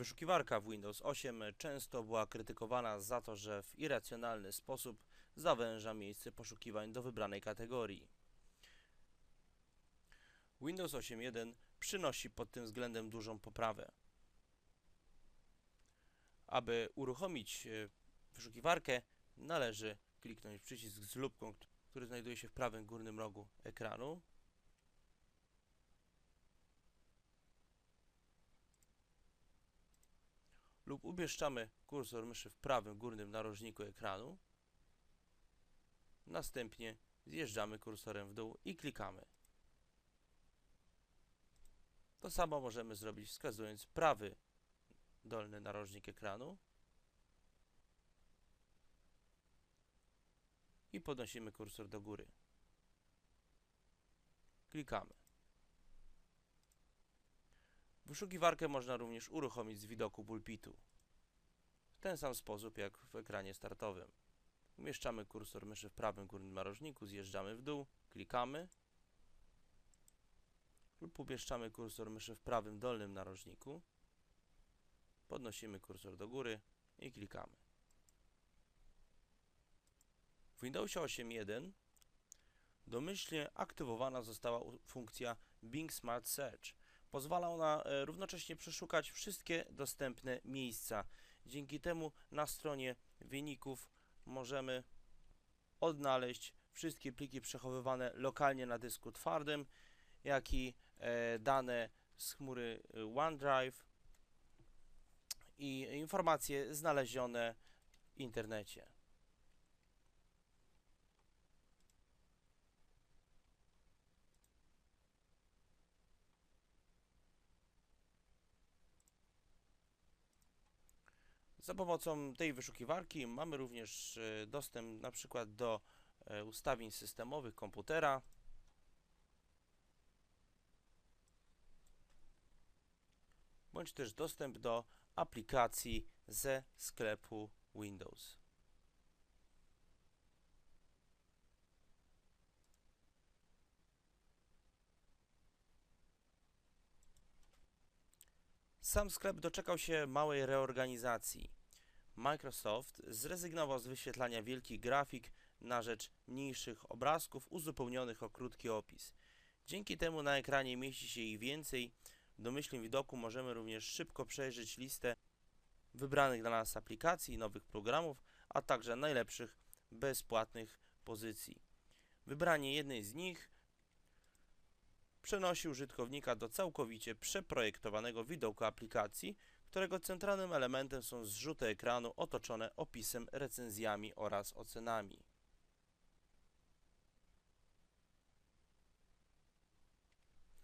Wyszukiwarka w Windows 8 często była krytykowana za to, że w irracjonalny sposób zawęża miejsce poszukiwań do wybranej kategorii. Windows 8.1 przynosi pod tym względem dużą poprawę. Aby uruchomić e, wyszukiwarkę, należy kliknąć przycisk z lupką, który znajduje się w prawym górnym rogu ekranu. Lub umieszczamy kursor myszy w prawym górnym narożniku ekranu. Następnie zjeżdżamy kursorem w dół i klikamy. To samo możemy zrobić wskazując prawy dolny narożnik ekranu i podnosimy kursor do góry. Klikamy. Wyszukiwarkę można również uruchomić z widoku pulpitu. W ten sam sposób jak w ekranie startowym. Umieszczamy kursor myszy w prawym górnym narożniku, zjeżdżamy w dół, klikamy lub umieszczamy kursor myszy w prawym dolnym narożniku, podnosimy kursor do góry i klikamy. W Windowsie 8.1 domyślnie aktywowana została funkcja Bing Smart Search. Pozwala ona e, równocześnie przeszukać wszystkie dostępne miejsca. Dzięki temu na stronie wyników możemy odnaleźć wszystkie pliki przechowywane lokalnie na dysku twardym, jak i e, dane z chmury e, OneDrive i informacje znalezione w internecie. Za pomocą tej wyszukiwarki mamy również e, dostęp na przykład do e, ustawień systemowych komputera. Bądź też dostęp do aplikacji ze sklepu Windows. Sam sklep doczekał się małej reorganizacji. Microsoft zrezygnował z wyświetlania wielkich grafik na rzecz mniejszych obrazków uzupełnionych o krótki opis. Dzięki temu na ekranie mieści się ich więcej. W domyślnym widoku możemy również szybko przejrzeć listę wybranych dla nas aplikacji, nowych programów, a także najlepszych bezpłatnych pozycji. Wybranie jednej z nich przenosi użytkownika do całkowicie przeprojektowanego widoku aplikacji, którego centralnym elementem są zrzuty ekranu otoczone opisem, recenzjami oraz ocenami.